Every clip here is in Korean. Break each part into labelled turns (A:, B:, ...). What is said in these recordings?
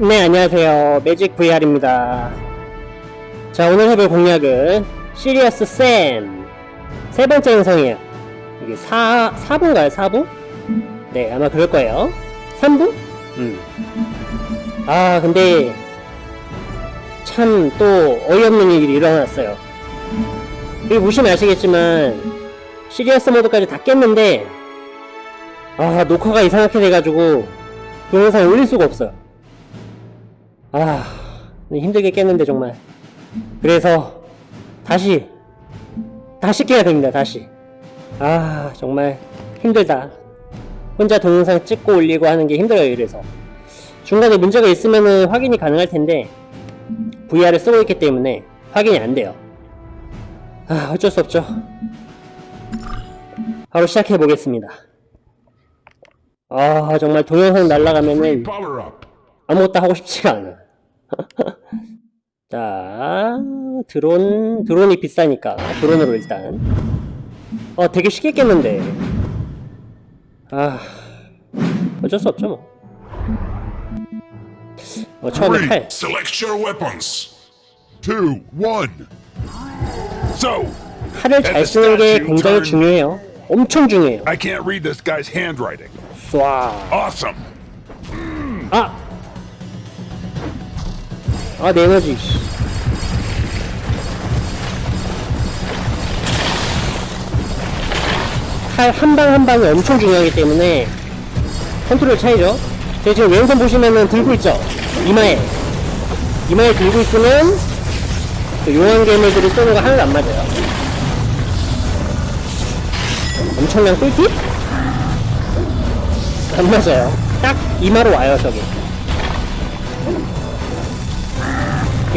A: 네, 안녕하세요. 매직 VR입니다. 자, 오늘 해볼 공략은 시리어스 샘. 세 번째 영상이에요. 이게 4, 4부인가요? 4부? 네, 아마 그럴 거예요. 3부? 음. 아, 근데 참 또 어이없는 일이 일어났어요. 여기 보시면 아시겠지만 시리어스 모드까지 다 깼는데 아, 녹화가 이상하게 돼가지고 동영상을 올릴 수가 없어요. 아, 힘들게 깼는데 정말. 그래서 다시 다시 깨야 됩니다. 다시. 아, 정말 힘들다. 혼자 동영상 찍고 올리고 하는 게 힘들어요. 이래서 중간에 문제가 있으면은 확인이 가능할 텐데 VR을 쓰고 있기 때문에 확인이 안 돼요. 아, 어쩔 수 없죠. 바로 시작해 보겠습니다. 아, 정말 동영상 날라가면은. 아무것도 하고 싶지가 않아. 자, 드론, 드론이 비싸니까, 드론으로 일단. 어, 되게 쉽게 깼는데. 아, 어쩔 수 없죠, 뭐. 어, 처음에
B: Three.
A: 칼.
B: Select your weapons. Two. One. So,
A: 칼을 잘 쓰는 게 굉장히 중요해요. 엄청 중요해요.
B: I can't read this guy's handwriting.
A: 쏴.
B: Awesome.
A: 아! 아, 내 에너지. 씨. 칼한 방 한 방이 엄청 중요하기 때문에 컨트롤 차이죠. 제가 지금 왼손 보시면은 들고 있죠? 이마에. 이마에 들고 있으면 그 용암 괴물들이 쏘는 거 하나도 안 맞아요. 엄청난 꿀팁? 안 맞아요. 딱 이마로 와요, 저게.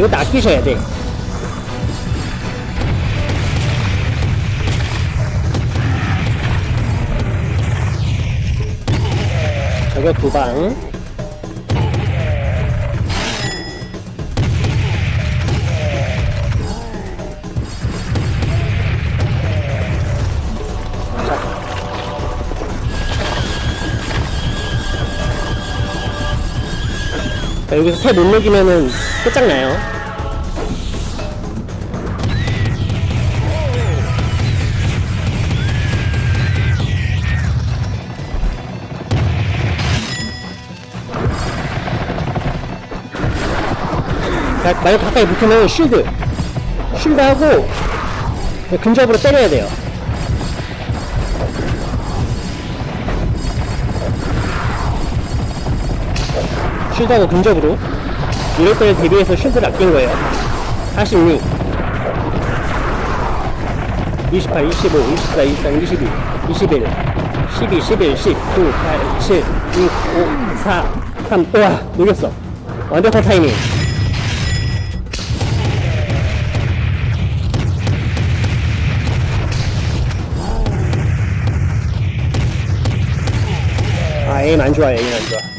A: 이거 낚이셔야 돼. 저거 두 방. 자, 여기서 새 못 녹이면은 끝장나요. 자, 만약 가까이 붙으면 쉴드. 쉴드하고 근접으로 때려야 돼요. 쉴드하고 근접으로 이럴 때를 대비해서 쉴드를 아낀 거예요. 42 28, 25, 24, 23, 22, 21 12, 11, 10, 9, 8, 7, 6, 5, 4, 3 우와 녹였어. 완벽한 타이밍. 아 에임 안 좋아요 에임 안 좋아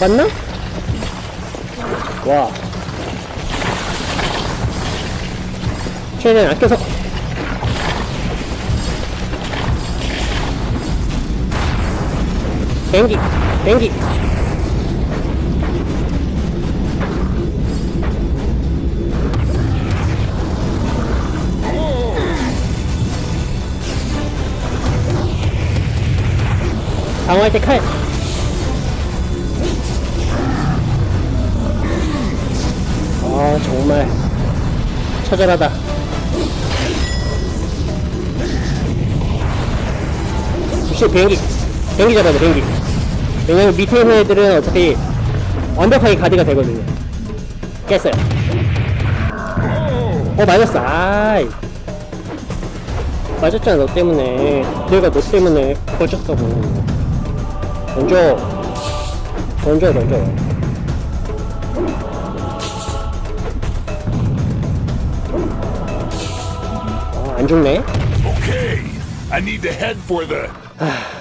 A: 잡았나? 와. 최대한 아껴서. 뱅기, 뱅기. 방어할 때 칼. 정말 처절하다. 혹시 비행기 비행기 잡아야 돼 비행기 왜냐면 밑에 있는 애들은 어차피 완벽하게 가드가 되거든요. 깼어요. 어 맞았어. 아이. 맞았잖아 너 때문에. 내가 너 때문에 꺼졌다고. 던져. 던져 던져 안 죽네
B: Okay. I need to head for the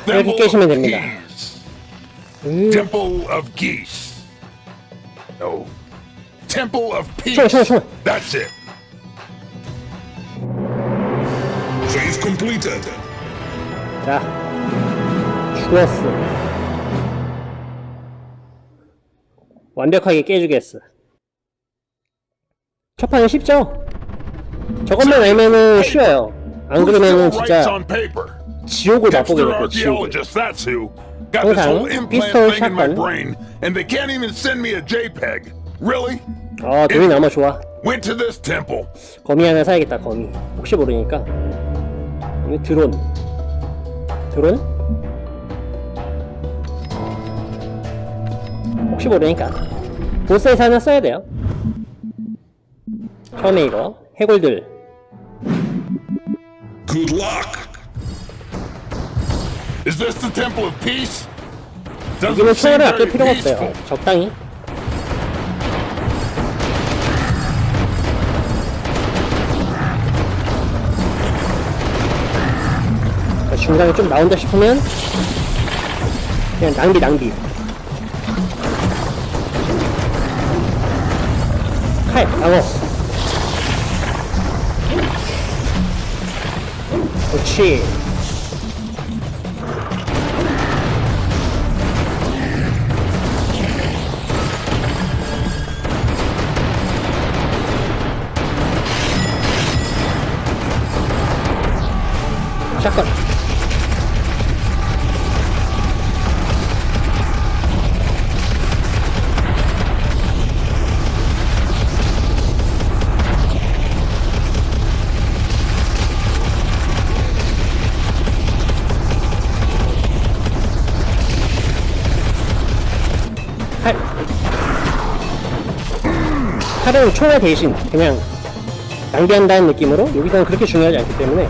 B: Temple
A: 깨시면
B: of
A: 됩니다. 음,
B: Temple of Geese. No. Temple of Peace.
A: 총알 총알 총알
B: That's it.
C: Phase completed.
A: 자, 죽었어. 완벽하게 깨주겠어. 첫 판은 쉽죠? 저것만 알면은 쉬워요. 안 그러면은 진짜? 지옥을 맛보게
B: Hipster
A: 될 거야, 지옥을. 항상
B: my
A: 샷건. 아, 돈이 남아 좋아. 거미 하나 사야겠다, 거미. 혹시 모르니까. 이거 드론. 드론? 혹시 모르니까. 보스에서 하나 써야 돼요. 처음에 이거. 해골들.
C: Good luck.
B: Is this the temple of peace? Seem
A: 총알을 아낄 필요가. 없어요. 적당히. 자, 중간에 좀 나온다 싶으면 그냥 낭비 낭비 칼 방어 그렇지 샷건 칼은 총알 대신 그냥 낭비한다는 느낌으로 여기서는 그렇게 중요하지 않기 때문에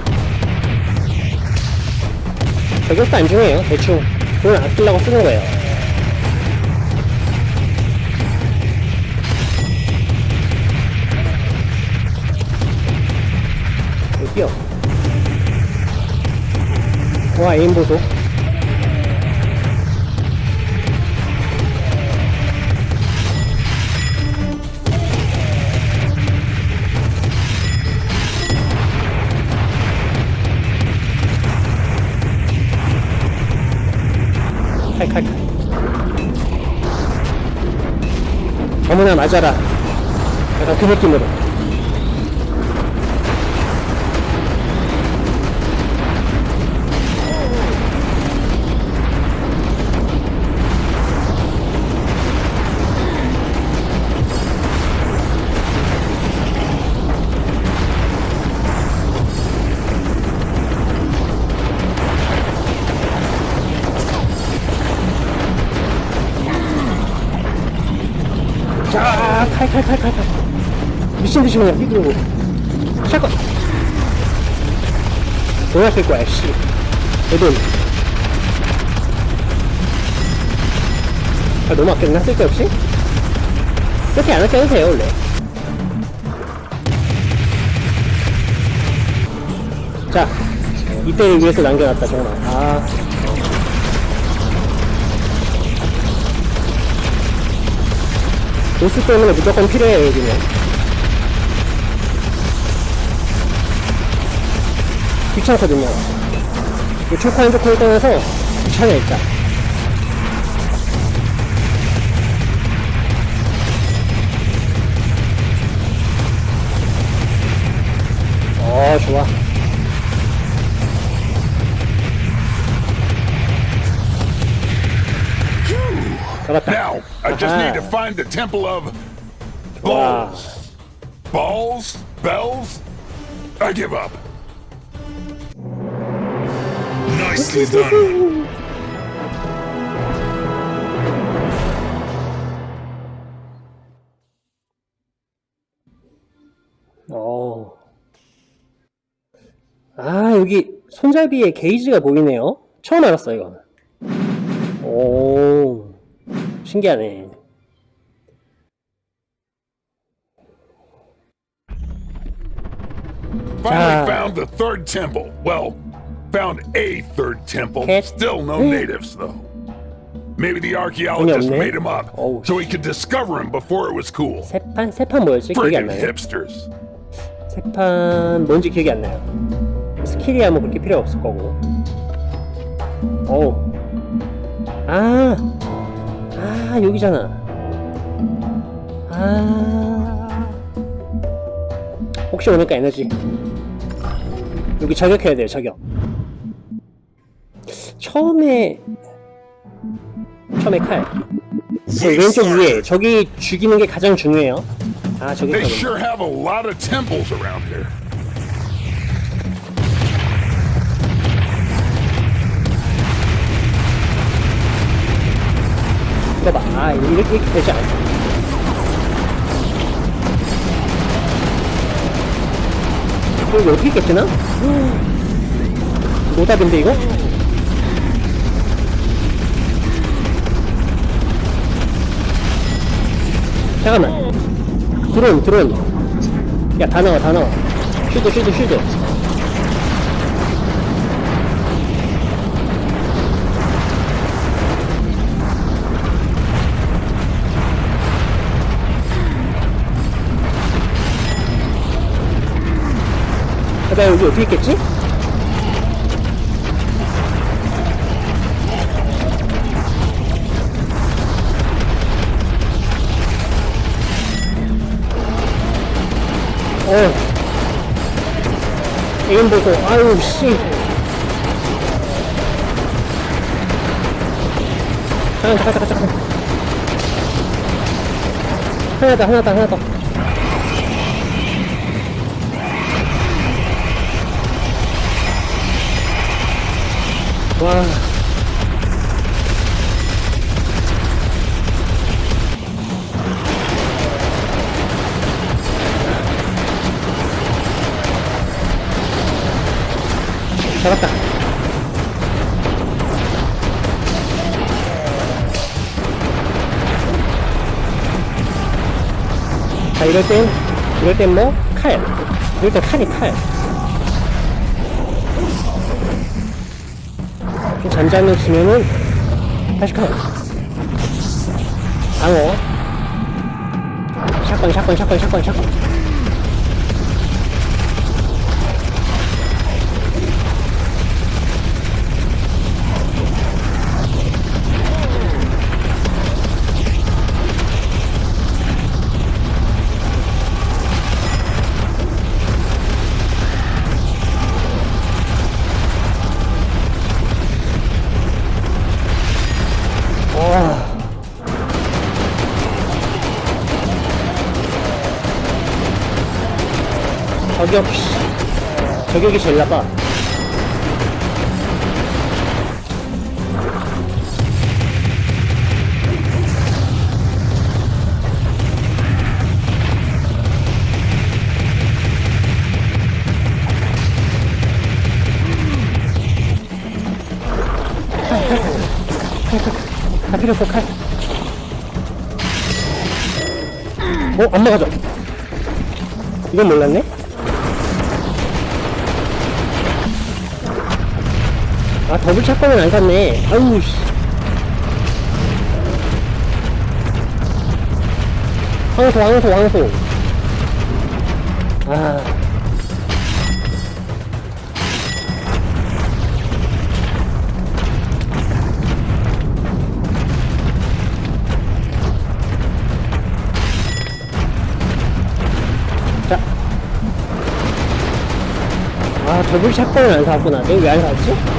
A: 저격도 안 중요해요. 대충 돈 아끼려고 쓰는 거예요. 여기요. 와, 에임 보소. 칼칼칼. 어머나 맞아라. 약간 그 느낌으로. 미친 듯이 그냥 휘두르고. 샷건. 돈 아낄 거야, 씨. 내 돈. 아, 너무 아꼈나? 쓸데없이? 이렇게 안 아껴도 돼요, 원래. 자, 이때를 위해서 남겨놨다, 정말. 아. 보스 때문에 무조건 필요해요, 여기는. 귀찮거든요. 이 초코인 조코를 떠나서 귀찮아, 일단. 어, 좋아. 잡았다.
B: Now, I just
A: 아하.
B: need to find the temple of
A: Wow.
B: balls. Balls? Bells? I give up.
C: Nicely done.
A: 어. 아, 여기 손잡이에 게이지가 보이네요. 처음 알았어, 이거. 오, 신기하네.
B: Finally
A: Ah.
B: found the third temple. Well, found a third temple. Still no
A: Hmm.
B: natives, though. Maybe the archaeologist made him up
A: 어우,
B: so he could discover him before it was cool.
A: 세 판? 세판 뭐였지? 기억이 안
B: Friggin'
A: 나요.
B: hipsters.
A: 세판 뭔지 기억이 안 나요. 스킬이야 뭐 그렇게 필요 없을 거고. 어우. 아, 아 여기잖아. 아, 혹시 오니까 에너지. 여기 저격해야 돼요 저격. 처음에 처음에 칼. 저
C: We
A: 왼쪽 위에. 저기 죽이는 게 가장 중요해요. 아 저기
B: They sure have a lot of temples around here.
A: 이거 봐. 아 이렇게 이렇게 되지 않았어. 이거 어떻게 깼지나? 노답인데 이거? 잠깐만. 드론 드론. 야 다 나와 다 나와. 슈드 슈드 슈드. 아, 나 여기 어떻게 있겠지? 에임 보소. 아유, 씨. 잠깐, 잠깐, 잠깐, 잠깐. 하나 더, 하나 더, 하나 더. 와. 잡았다. 자, 이럴 땐, 이럴 땐 뭐? 칼. 이럴 땐 칼이 칼. 좀 잠잠해지면은 다시 칼. 방어. 샷건, 샷건, 샷건, 샷건, 샷건. 저격, 씨. 저격이 제일 나빠. 다 필요 없어, 칼. 어, 안 막아져. 이건 몰랐네? 아, 더블 착권은 안 샀네. 아우, 씨. 황소, 황소, 황소. 아. 자. 아, 더블 샷건을 안 사왔구나. 내가 왜 안 샀지?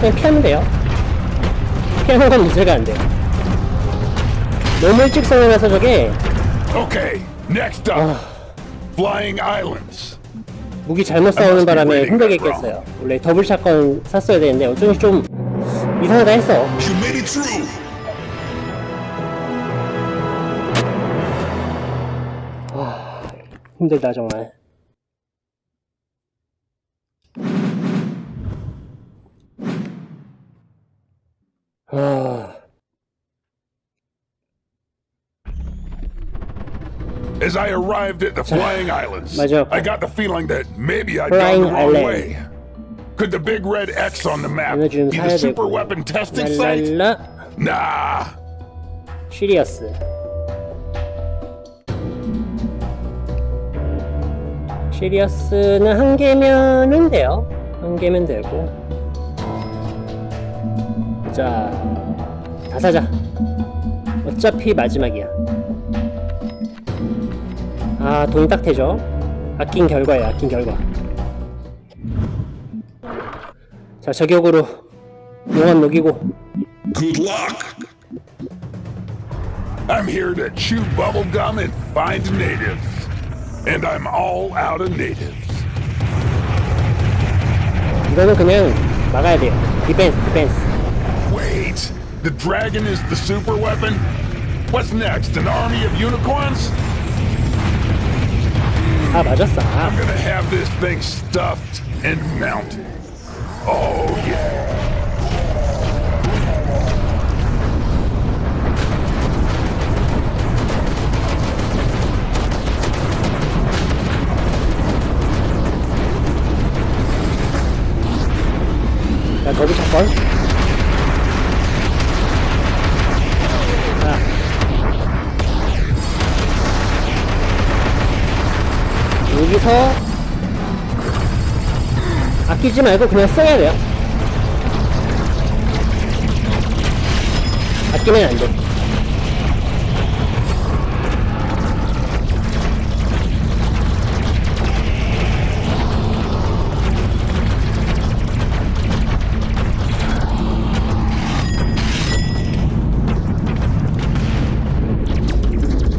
A: 그냥 피하면 돼요. 피하는 건 문제가 안 돼. 너무 일찍 성행해서 저게
B: Okay, next up
A: 아,
B: Flying Islands.
A: 무기 잘못 싸우는 바람에 힘들게 깼어요. 원래 더블 샷건 샀어야 되는데 어쩐지 좀 이상하다 했어.
C: You made it through.
A: 힘들다 정말.
B: As I arrived at the Flying Islands,
A: 맞아.
B: I got the feeling that maybe I'd
A: Flying
B: gone the wrong
A: Island.
B: way. Could the big red X on the map
A: 얘네 좀
B: be
A: 사야
B: the super
A: 되고.
B: weapon testing site?
A: 랄랄라
B: Nah.
A: 시리어스. 시리어스는 한 개면은 돼요. 한 개면 되고. 자, 다 사자. 어차피 마지막이야. 아, 딱 되죠? 아낀 결과예요, 아낀 결과. 자, 저격으로 용암 녹이고.
C: Good luck.
B: I'm here to chew bubble gum and find natives. And I'm all out of natives.
A: 이거는 그냥 막아야 돼요. 디펜스, 디펜스.
B: The dragon is the super weapon? What's next, an army of unicorns?
A: How about this?
B: I'm gonna have this thing stuffed and mounted. Oh yeah.
A: That komme ich davon. 여기서 아끼지 말고 그냥 써야 돼요. 아끼면 안 돼.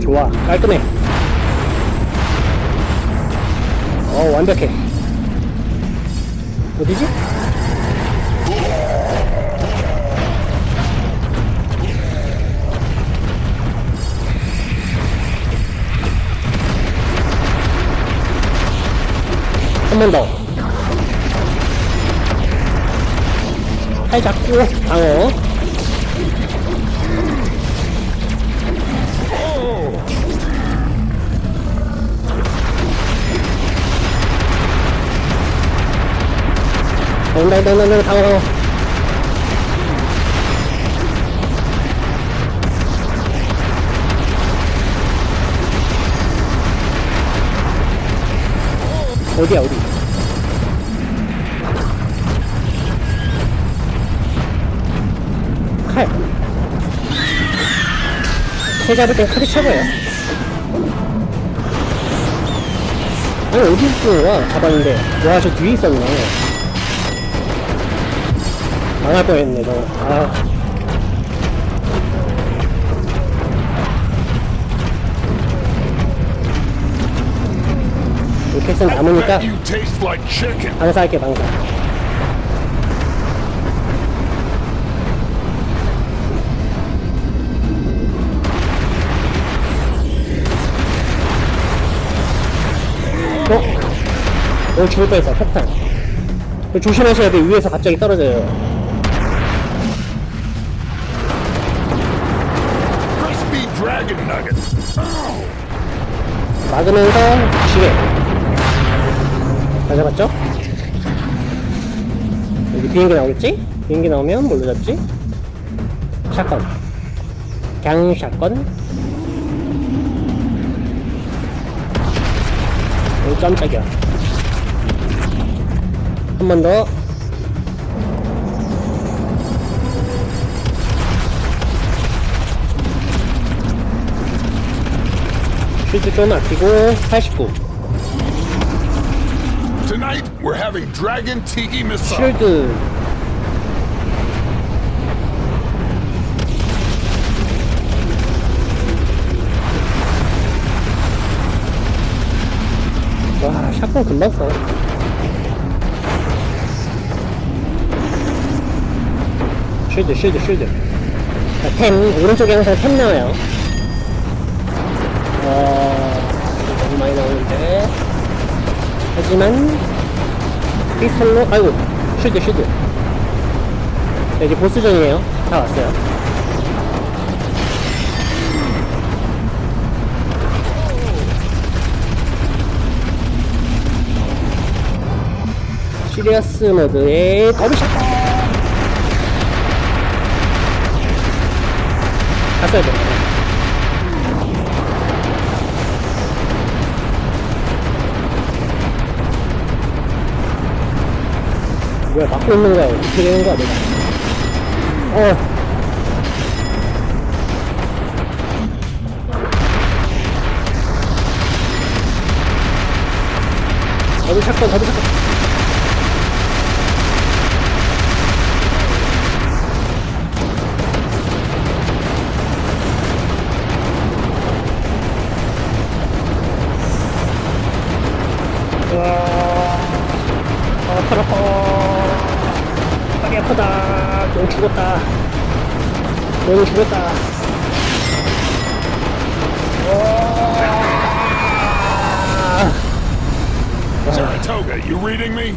A: 좋아, 깔끔해. 어, 완벽해. 어디지? 한 번 더. 팔 잡고 방어. 온다 온다 온다 온다 방어 방어. 어디야 어디? 칼. 새 잡을 때 칼이 최고예요. 아니 어디 있어? 와 잡았는데 와 저 뒤에 있었네. 망할 뻔했네 너. 아. 로켓은 남으니까. 방사할게 방사. 어? 어 죽을 뻔했다 폭탄. 조심하셔야 돼 위에서 갑자기 떨어져요.
B: Nugget.
A: 막으면서 지뢰. 다 잡았죠? 여기 비행기 나오겠지? 비행기 나오면 뭘로 잡지? 샷건. 강 샷건. 오, 깜짝이야. 한 번 더. 좀 아끼고 89.
B: Tonight, we're having Dragon Tiki Missile.
A: 쉴드 와, 샷건 금방 써. 쉴드, 쉴드, 쉴드. 자, 템, 오른쪽에 항상 템 나와요. 어, 너무 많이 나오는데. 하지만, 피스톨로, 아이고, 쉴드, 쉴드. 자, 이제 보스전이에요. 다 왔어요. 시리어스 모드의 더블샷 갔어야 돼 뭐야 막고 있는 거야 어떻게 되는 거야 내가. 어. 더블 샷건 더블 샷건 아파. 팔이 아프다. 넌 죽었다. 너는 죽었다.
B: Saratoga, you reading me?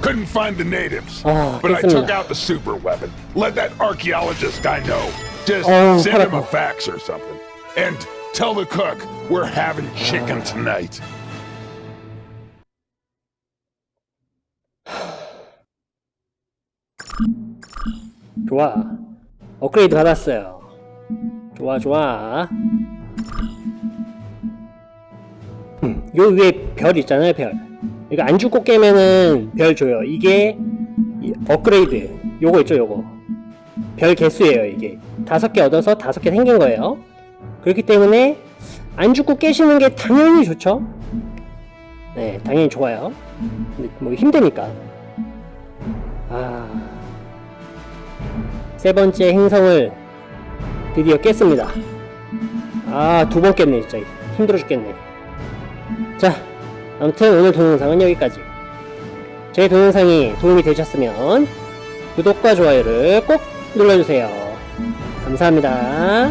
B: Couldn't find the natives,
A: Oh,
B: but I
A: 됐습니다.
B: took out the super weapon. Let that archaeologist guy know. Just
A: Oh,
B: send him
A: 팔
B: a
A: 아파.
B: fax or something. And tell the cook we're having chicken tonight.
A: 좋아. 업그레이드 받았어요. 좋아, 좋아. 음, 요 위에 별 있잖아요, 별. 이거 안 죽고 깨면은 별 줘요. 이게 이 업그레이드. 요거 있죠, 요거. 별 개수예요, 이게. 다섯 개 얻어서 다섯 개 생긴 거예요. 그렇기 때문에 안 죽고 깨시는 게 당연히 좋죠. 네, 당연히 좋아요. 근데 뭐 힘드니까. 아. 세 번째 행성을 드디어 깼습니다. 아, 두 번 깼네, 진짜. 힘들어 죽겠네. 자, 아무튼 오늘 동영상은 여기까지. 제 동영상이 도움이 되셨으면 구독과 좋아요를 꼭 눌러주세요. 감사합니다.